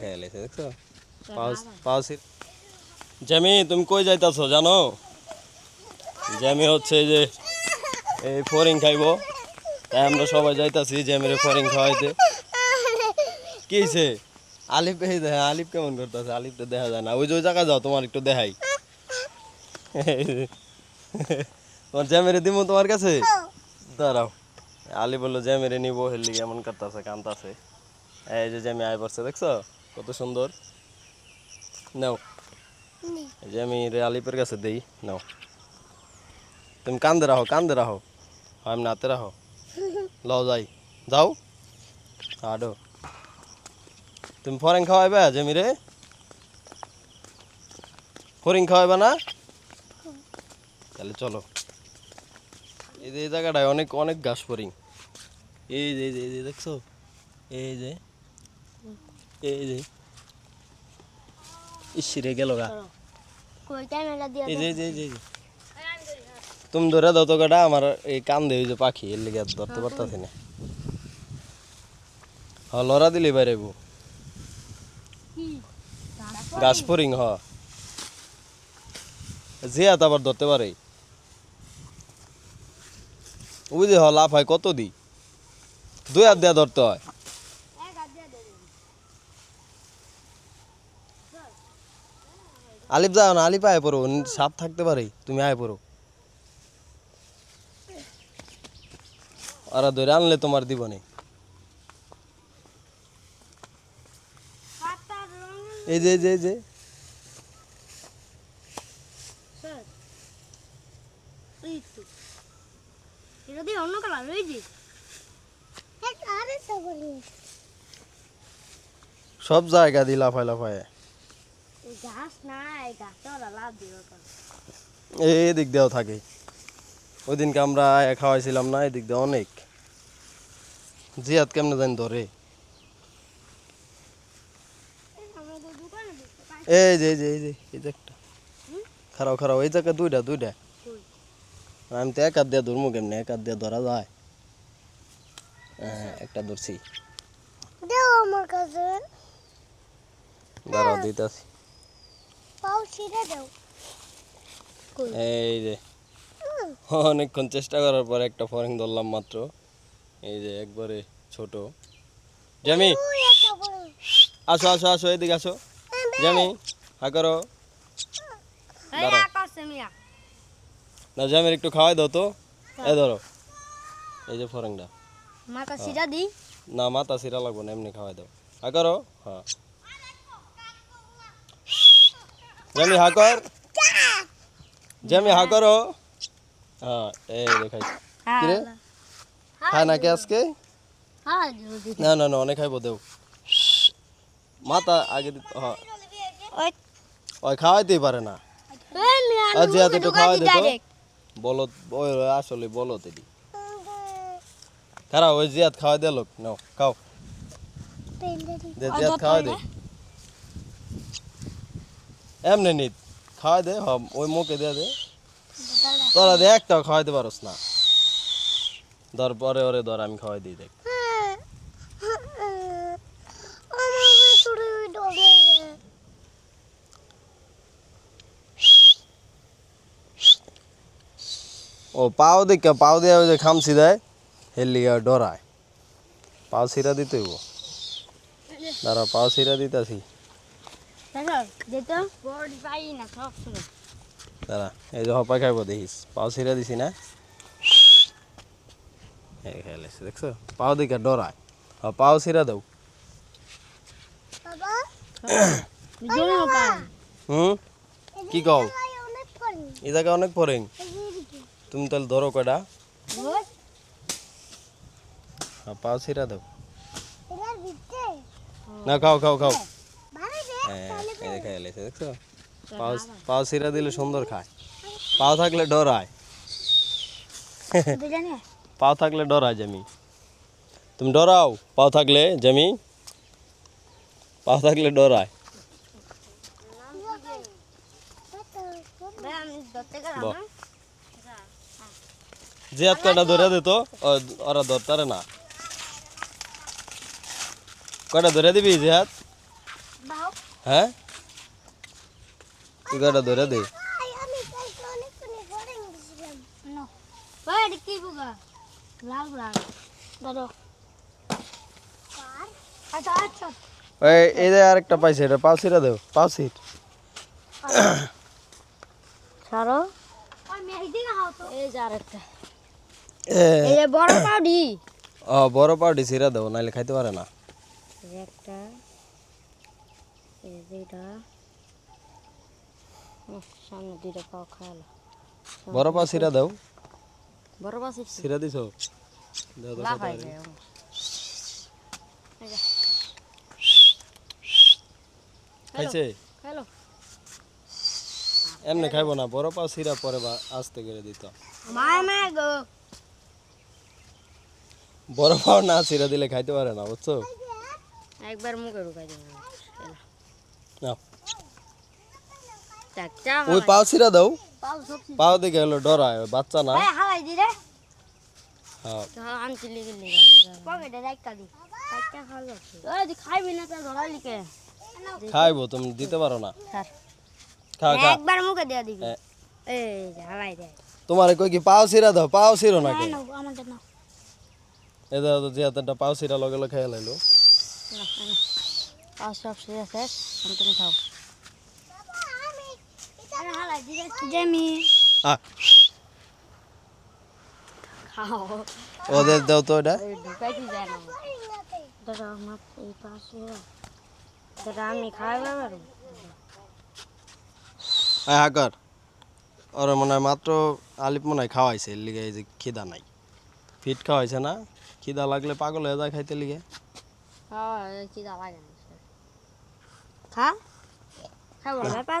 দেখা এলেছে দেখছ? পাও জ্যামি তুমি কই যাইতাছো জানো? জ্যামি হচ্ছে যে এই ফরিং খাইবো। তাই আমরা সবাই যাইতাছি জ্যামিরে ফরিং খাওয়াইতে। কি হইছে? আলিফ এই দেখা আলিফ কেমন করতেছে আলিফটা দেখা যায় না। ওই যে ওই জায়গায় যাও তোমার একটু দেখাই। তোমার জ্যামেরে দিব তোমার কাছে? দাঁড়াও। আলি বলল জ্যামেরে নিবো হেললি এমন করতেছে কান্তাছে। এই যে জ্যামি আয় পড়ছে দেখছ? কত সুন্দর। নাও। এই যে আমি রে আলিপের কাছে দেই নাও। তুমি কান্দে রাখো কান্দে রাখো আমি নাতে রাখো লও যাই। যাও। আডো। তুমি ফরেন খাওয়াইবা জেমি রে? ফরিং খাওয়াইবা না? তাহলে চলো। এই যে এই জায়গাটায় অনেক অনেক ঘাস ফরিং। এই যে এই যে দেখছ? এই যে। এই যে। ইসিরে গেল গা। কই ক্যামেরা দিয়ে এই যে যে যে, তুমি ধরে দাও তো কাটা আমার এই কান দেই যে পাখি এর লিগে ধরতে পারতাছি না। হ লড়া দিলি বাইরেব গাছ ফরিং হ। জিয়াত আবার ধরতে পারে। ওই যে হ লাভ হয় কত দি? দুই হাত দেয়া ধরতে হয়। আলিপ যাও না আলিপ আয় পড়ো, সাপ থাকতে পারে, তুমি আয় পড়ো। ওরা ধরে আনলে তোমার দিব নে এই যে যে যে। রয়েছে সব জায়গা দি লাফায় লাফায়। গাছ নাই গাছটা ওরা লাভ দিল এই দিক দিয়েও থাকে। ওই দিনকে আমরা খাওয়াইছিলাম না এদিক দিয়ে অনেক। জিয়াত কেমনে জানি ধরে। এই যে এই যে এই যে এই যে একটা। খারাপ খারাপ এই জায়গা দুইটা দুইটা। আমি তো এক হাত দিয়ে ধরবো কেমনে এক হাত দিয়ে ধরা যায়। হ্যাঁ একটা ধরছি। দেও আমার কাছে। দাঁড়াও দিতেছি। পাও ছিঁড়ে দাও। এই যে। অনেকক্ষণ চেষ্টা করার পর একটা ফরিং ধরলাম মাত্র। এই যে একবারে ছোট। জামি। আসো আসো আসো এদিকে আসো। জামি হা করো। না জামির একটু খাওয়াই দাও তো। এই ধরো। এই যে ফরিংটা মাথা ছিঁড়া দিই না মাথা সিরা লাগবো না এমনি খাওয়াই দাও। হা করো। হ্যাঁ। জামি হা কর। জামি হা করো। হ্যাঁ এই দেখাই। কিরে? খায় নাকি আজকে? হ্যাঁ না না না অনেক খাইব দেও। মাথা আগে দিতে হ্যাঁ। ওই ওই খাওয়াইতেই পারে না। হাতে একটু খাওয়াই দে তো ডাইরেক্ট বলত ওই আসলে বলত এটি। খারাপ ওই জিয়াত খাওয়াই দে লোক। নাও খাও। দে। জিয়াত খাওয়াই দে। এমনি নিত। খাওয়াই দে হ ওই মুখে দিয়ে দে। তোরা দে একটাও খাওয়াইতে পারস না। ধর পরে ওরে ধর আমি খাওয়াই দিই দেখ। ও পাও দেখা পাও দেওয়া ওই যে খামসি দেয় হের লিগে ডরায়। পাও সিরা দিতে হইব। দাঁড়া পাও সিরা দিতেছি দেখো যেত বড় পাই না সব সময় দাঁড়া এই যে হপাই খাইব দেখিস। পাও সিরা দিছি না। দেখছ? পাও দিকে ডরায়। পাও সিরা দাও বাবা হুম? কি কও? এই জায়গা অনেক পরেং তুমি তাহলে ধরো কয়টা। হ্যাঁ পাও সিরা দাও না খাও খাও খাও। হ্যাঁ এই লেছে দেখছ? পাও পাও সিরা দিলে সুন্দর খায়। পাও থাকলে ডরায়। পাও থাকলে ডরায় জামি। তুমি ডরাও পাও থাকলে জামি। পাও থাকলে ডরায়। যে কয়টা ধরে দে তো ওরা ধরতারে না। কয়টা ধরে দিবি যে হাত হ্যাঁ? তুই গাটা ধরে দে। ওই এটা আচ্ছা আচ্ছা। এই এই যে আরেকটা পাইছে এটা পাও সিরা দেও পাও সিট। ছাড়ো। আমি এইদিকে হাও তো। এই যে আরেকটা। এই বড় পাউডি। ও বড় পাউডি সিরা দেও নাইলে খাইতে পারে না। একটা। এই সামনে দুইটা পাও খাওয়ালো বড় সিরা দেও। বড় সিরা দিছো। দাও তো লাফাই খাইতে যায় খাইছে? হ্যালো এমনি খাইবো না বড় সিরা পরে আস্তে করে দিত। গো। বড় পাও না সিরা দিলে খাইতে পারে না বুঝছ? একবার মুখে ঢুকাই নাও চাচা ওই পাও সিরা দাও। পাও দেখে হলো ডরায় বাচ্চা না। হালাই দি রে। হ্যাঁ। খাইবি না তা ধরালি কে খাইবো তুমি দিতে পারো না। স্যার। খা খা। একবার মুখে দিয়ে দিবি। এ, এই যে হালাই দে। তোমার কই কি পাও সিরা দাও? পাও সিরো নাকি? এ দাও তো যে পাও সিরা লগে লগে খাইয়া লাইলো। পাও সব শেষ শেষ তুমি খাও। জেমি ওদের দাও তো এটা। আমি হাকার ওর মনে হয় মাত্র আলিপ মনে হয় খাওয়াইছে লিগে এই যে খিদা নাই। ফিট খাওয়াইছে না খিদা লাগলে পাগল হয়ে যায় খাইতে লিগে। হ্যাঁ লাগে খা।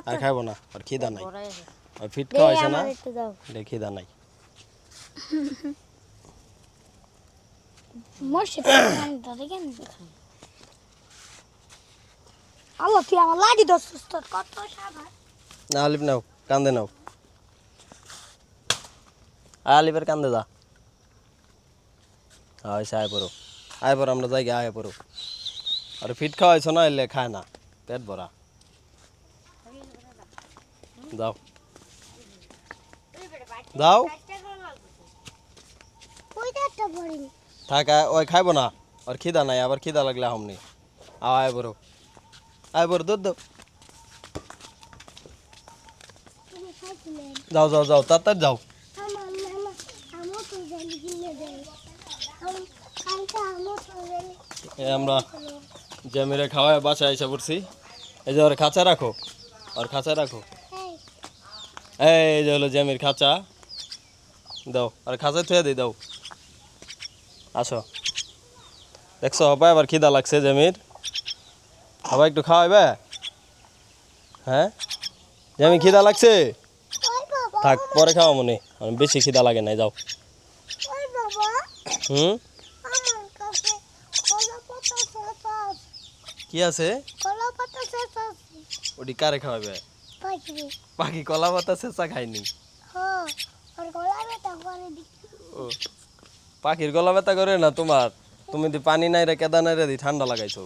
আর খাইবো না আর খিদা নাই। আর ফিট না? এটা খিদা নাই। আল্লাহ তুই আমার লাডি দোস তোর কত সাবান না আলিপ নাও কান্দে নাও। যা। সে আয় পড়ো। আয় পড়ো আমরা যাই আয় পড়ো। আর ফিট খাওয়াইছো না এলে খায় না। পেট ভরা। যাও যাও থাক ওই খাইবো না। আর খিদা নাই, আবার খিদা লাগলে আও, আয় পড়ো আয় পড়ো দুধ দাও। যাও যাও যাও, তাড়াতাড়ি যাও। আমরা জমিরে খাওয়ায় বাসায় এসে পড়ছি। এই যে ওর খাঁচা রাখো। ওর খাঁচা রাখো। এই যে হলো জমির খাঁচা। দাও আর খাঁচা থুয়ে দিই দাও। আসো। দেখছ হবাই আবার খিদা লাগছে জমির সবাই একটু খাওয়াইবে হ্যাঁ? জমি খিদা লাগছে? থাক পরে খাওয়া মনে। আমার বেশি খিদা লাগে নাই যাও। হুম? কি আছে? ওটি কারে খাওয়াবে পাখি। কলা পাতা চেঁচা খায়নি? পাখির গলা ব্যথা করে না তোমার? তুমি দি পানি নাই রে কেদা নাই রে দি ঠান্ডা লাগাইছো।